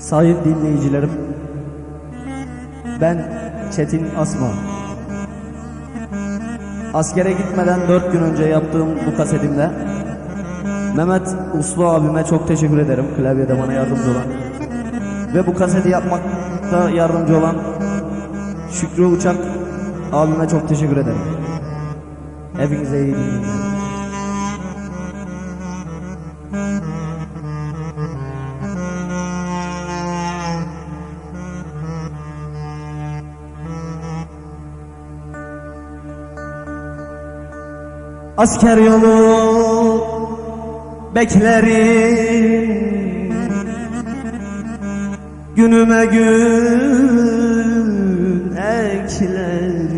Sayın dinleyicilerim, ben Çetin Asma. Askere gitmeden dört gün önce yaptığım bu kasetimde Mehmet Uslu abime çok teşekkür ederim klavyede bana yardımcı olan. Ve bu kaseti yapmakta yardımcı olan Şükrü Uçak abime çok teşekkür ederim. Hepinize iyi dinleyin. Asker yolu beklerim. Günüme gün eklerim.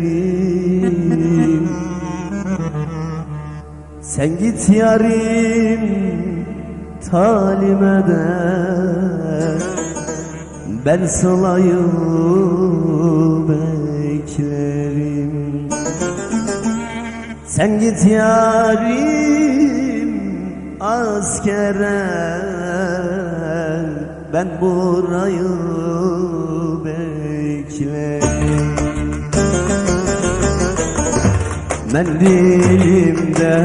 Sen git yarim talime de. Ben sılayı beklerim sen git yarim askere Ben burayı beklerim. Mendilimde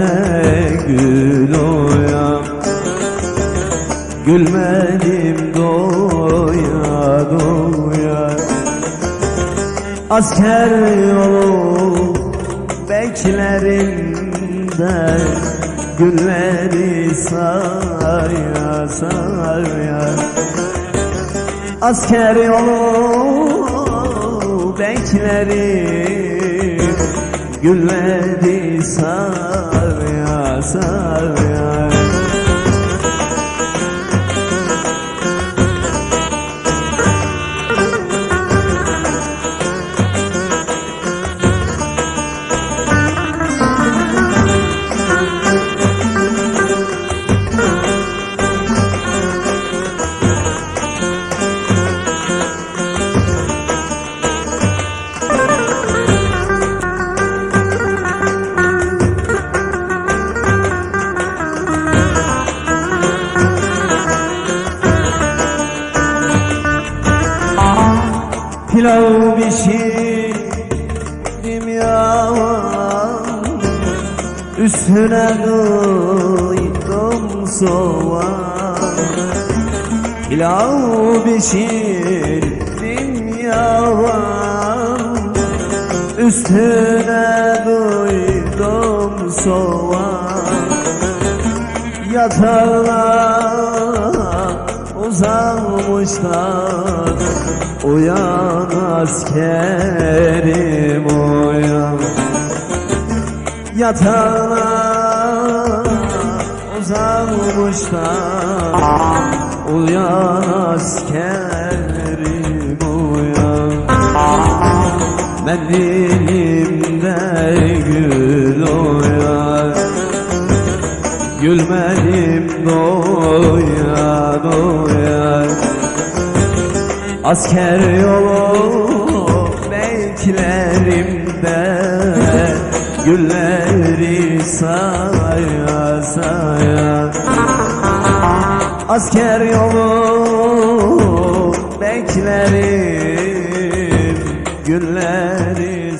gül oya Gülmedim doya doya. Asker yolu beklerimde Günleri saya saya Asker yolu beklerim Günleri saya saya Pilav pişirdim ya Üstüne koydum soğan Pilav pişirdim ya Üstüne koydum soğan Yatağına uzanmışlar Uyan askerim uyan. Yatağına uzanmışlar. Uyan askerim uyan. Ben Gülmedim doya doya. Asker yolu beklerimde Gülleri saya saya. Asker yolu beklerim Gülleri